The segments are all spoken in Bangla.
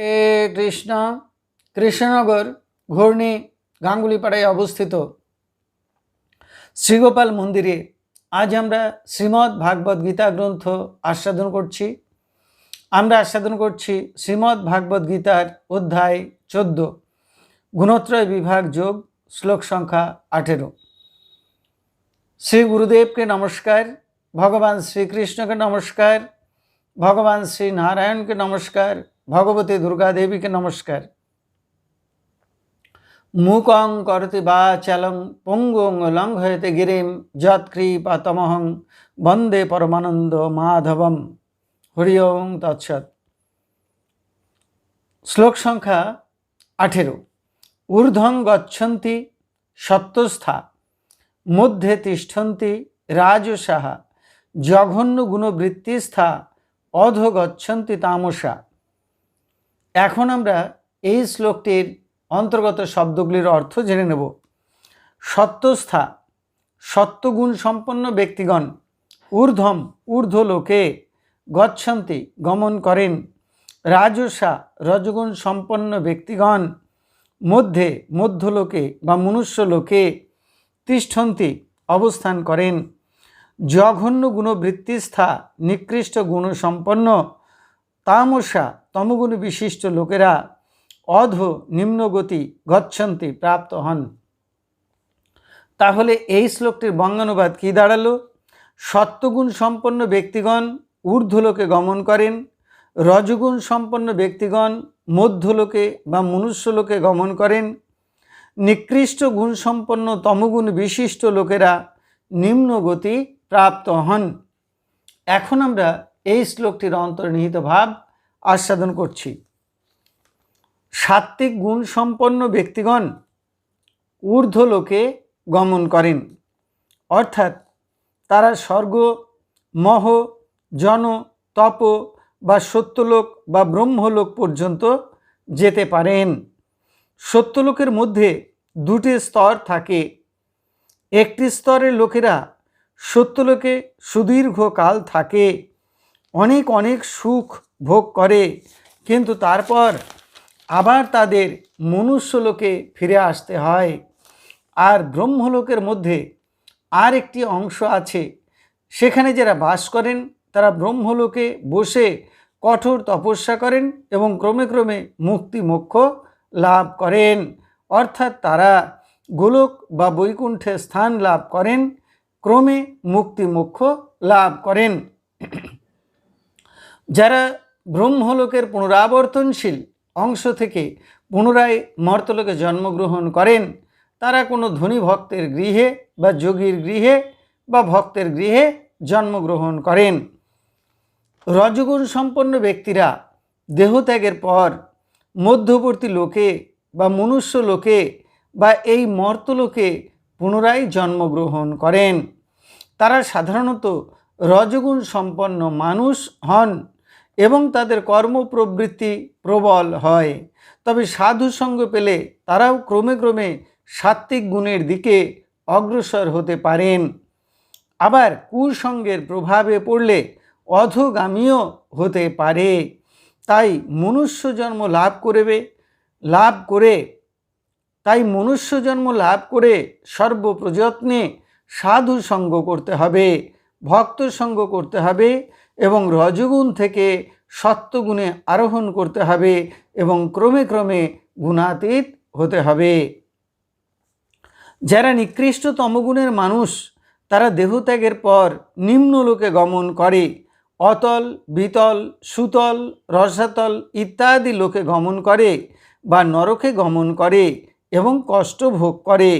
এ কৃষ্ণ, কৃষ্ণনগর ঘূর্ণি গাঙ্গুলিপাড়ায় অবস্থিত শ্রীগোপাল মন্দিরে আজ আমরা শ্রীমদ্ ভাগবত গীতা গ্রন্থ আস্বাদন করছি। আমরা আস্বাদন করছি শ্রীমদ্ ভাগবত গীতার অধ্যায় চোদ্দ, গুণত্রয় বিভাগ যোগ, শ্লোক সংখ্যা আঠেরো। শ্রী গুরুদেবকে নমস্কার, ভগবান শ্রীকৃষ্ণকে নমস্কার, ভগবান শ্রী নারায়ণকে নমস্কার ভগবতী দুর্গা দেবীকে নমস্কার। মুকং করতি বা চালং পঙ্গুং লঙ্ঘয়তে গিরিম যৎকৃপাতমহং বন্দে পরমানন্দ মাধবম। হরি ওং তৎসৎ। শ্লোক সংখ্যা আঠেরো। ঊর্ধ্বং গচ্ছন্তি সত্যস্থা, মধ্যে তিষ্ঠন্তি রাজসাহা জঘন্য গুণবৃত্তিস্থা, অধ গচ্ছন্তি তামসা। এখন আমরা এই শ্লোকটির অন্তর্গত শব্দগুলির অর্থ জেনে নেব। সত্যস্থা, সত্যগুণ সম্পন্ন ব্যক্তিগণ, ঊর্ধ্বম ঊর্ধ্ব লোকে গচ্ছন্তি, গমন করেন, রাজসা, রজগুণ সম্পন্ন ব্যক্তিগণ, মধ্যে, মধ্যলোকে বা মনুষ্য লোকে তিষ্ঠন্তি অবস্থান করেন, জঘন্য গুণবৃত্তিস্থা, নিকৃষ্ট গুণসম্পন্ন তামসা তমগুণ বিশিষ্ট লোকেরা অধ নিম্নগতি গচ্ছন্তি প্রাপ্ত হন। তাহলে এই শ্লোকটির বঙ্গানুবাদ কী দাঁড়াল? সত্যগুণ সম্পন্ন ব্যক্তিগণ ঊর্ধ্বলোকে গমন করেন, রজগুণ সম্পন্ন ব্যক্তিগণ মধ্যলোকে বা মনুষ্যলোকে গমন করেন, নিকৃষ্ট গুণসম্পন্ন তমগুণ বিশিষ্ট লোকেরা নিম্নগতি প্রাপ্ত হন। এখন আমরা এই শ্লোকটির অন্তর্নিহিত ভাব আস্বাদন করছি। সাত্ত্বিক গুণ সম্পন্ন ব্যক্তিগণ ঊর্ধ্বলোকে গমন করেন। অর্থাৎ তারা স্বর্গ, মহ, জন, তপ বা সত্যলোক বা ব্রহ্মলোক পর্যন্ত যেতে পারেন। সত্যলোকের মধ্যে দুটি স্তর থাকে। একটি স্তরের লোকেরা সত্যলোকে সুদীর্ঘকাল থাকে। অনেক অনেক সুখ ভোগ করে। কিন্তু তারপর আবার তাদের মনুষ্যলোকে ফিরে আসতে হয়। আর ব্রহ্মলোকের মধ্যে আর একটি অংশ আছে। সেখানে যারা বাস করেন, তারা ব্রহ্মলোকে বসে কঠোর তপস্যা করেন এবং ক্রমে ক্রমে মুক্তি মোক্ষ লাভ করেন। অর্থাৎ তারা গোলক বা বৈকুণ্ঠে স্থান লাভ করেন, ক্রমে মুক্তি মোক্ষ লাভ করেন। যারা ব্রহ্মলোকের পুনরাবর্তনশীল অংশ থেকে পুনরায় মর্তলোকে জন্মগ্রহণ করেন, তারা কোনো ধনী ভক্তের গৃহে বা যোগীর গৃহে বা ভক্তের গৃহে জন্মগ্রহণ করেন। রজগুণ সম্পন্ন ব্যক্তিরা দেহত্যাগের পর মধ্যবর্তী লোকে বা মনুষ্য লোকে বা এই মর্তলোকে পুনরায় জন্মগ্রহণ করেন। তারা সাধারণত রজগুণ সম্পন্ন মানুষ হন। এবং তাদের কর্মপ্রবৃত্তি প্রবল হয়। তবে সাধু সঙ্গ পেলে তারাও ক্রমে ক্রমে সাত্ত্বিক গুণের দিকে অগ্রসর হতে পারেন। আবার কুসঙ্গের প্রভাবে পড়লে অধগামীও হতে পারে। তাই মনুষ্য জন্ম লাভ করবে, লাভ করে, তাই মনুষ্য জন্ম লাভ করে সর্বপ্রযত্নে সাধু সঙ্গ করতে হবে, ভক্ত সঙ্গ করতে হবে এবং রজগুণ থেকে সত্যগুণে আরোহণ করতে হবে এবং ক্রমে ক্রমে গুণাতীত হতে হবে। যারা নিকৃষ্ট তমগুণের মানুষ, তারা দেহত্যাগের পর নিম্নলোকে গমন করে। অতল, বিতল, সুতল, রসাতল ইত্যাদি লোকে গমন করে বা নরকে গমন করে এবং কষ্ট ভোগ করে।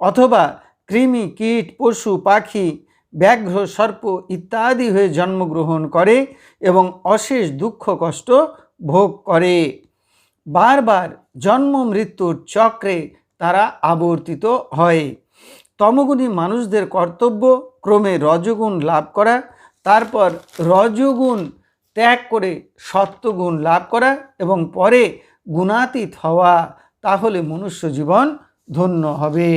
অথবা কৃমি, কীট, পশু, পাখি ব্যাঘ্র সর্প ইত্যাদি হয়ে জন্মগ্রহণ করে এবং অশেষ দুঃখ কষ্ট ভোগ করে। বারবার জন্ম মৃত্যুর চক্রে তারা আবর্তিত হয়। তমগুণী মানুষদের কর্তব্য ক্রমে রজগুণ লাভ করা, তারপর রজগুণ ত্যাগ করে সত্যগুণ লাভ করা এবং পরে গুণাতীত হওয়া, তাহলে মনুষ্য জীবন ধন্য হবে।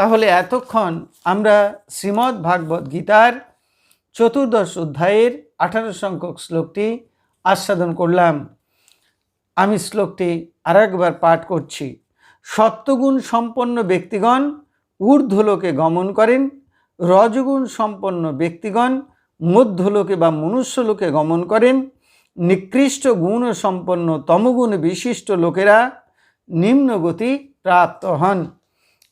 তাহলে এতক্ষণ আমরা শ্রীমদ্ ভাগবত গীতার চতুর্দশ অধ্যায়ের আঠারো সংখ্যক শ্লোকটি আস্বাদন করলাম। আমি শ্লোকটি আরেকবার পাঠ করছি। সত্যগুণ সম্পন্ন ব্যক্তিগণ ঊর্ধ্বলোকে গমন করেন, রজগুণ সম্পন্ন ব্যক্তিগণ মধ্যলোকে বা মনুষ্যলোকে গমন করেন, নিকৃষ্ট গুণ সম্পন্ন তমগুণ বিশিষ্ট লোকেরা নিম্নগতি প্রাপ্ত হন।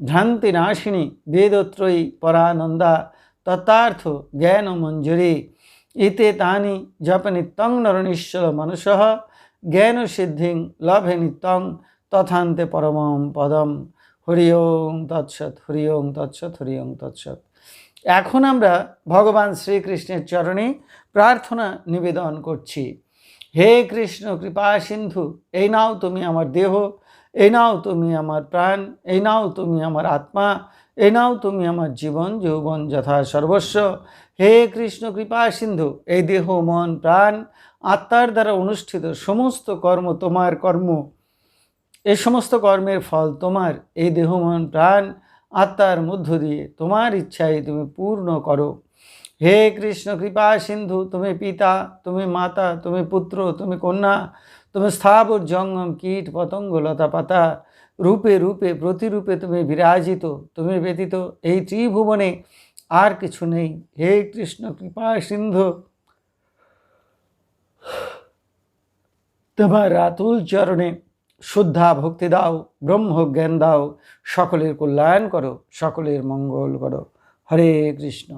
ভ্রান্তিনাশিনী বেদত্রয়ী পরানন্দা তত্ত্বার্থ জ্ঞান মঞ্জুরি ইতে তানি জপ নিত্যং নরনিশ্বর মনুষ জ্ঞান সিদ্ধিং লভে নিত্যং তথান্তে পরমম পদম হরি ওং তৎসৎ হরি ওং তৎসৎ হরি ওং তৎসৎ এখন আমরা ভগবান শ্রীকৃষ্ণের চরণে প্রার্থনা নিবেদন করছি। হে কৃষ্ণ, কৃপা সিন্ধু, এই নাও তুমি আমার দেহ এই নাও তুমি আমার প্রাণ, এই নাও তুমি আমার আত্মা, এই নাও তুমি আমার জীবন, যৌবন যথা সর্বস্ব। হে কৃষ্ণ, কৃপা সিন্ধু, এই দেহ, মন, প্রাণ, আত্মার দ্বারা অনুষ্ঠিত সমস্ত কর্ম তোমার কর্ম। এই সমস্ত কর্মের ফল তোমার, এই দেহ, মন, প্রাণ, আত্মার মধ্য দিয়ে তোমার ইচ্ছায় তুমি পূর্ণ করো। হে কৃষ্ণ, কৃপা সিন্ধু, তুমি পিতা, তুমি মাতা, তুমি পুত্র, তুমি কন্যা, তুমি স্থাবর জঙ্গম, কীট, পতঙ্গ, লতা পাতা, রূপে রূপে, প্রতিরূপে তুমি বিরাজিত, তুমি ব্যতীত এই ত্রিভুবনে আর কিছু নেই। হে কৃষ্ণ, কৃপা সিন্ধু। তোমার রাতুল চরণে শুদ্ধা ভক্তি দাও, ব্রহ্ম জ্ঞান দাও, সকলের কল্যাণ করো, সকলের মঙ্গল করো। হরে কৃষ্ণ।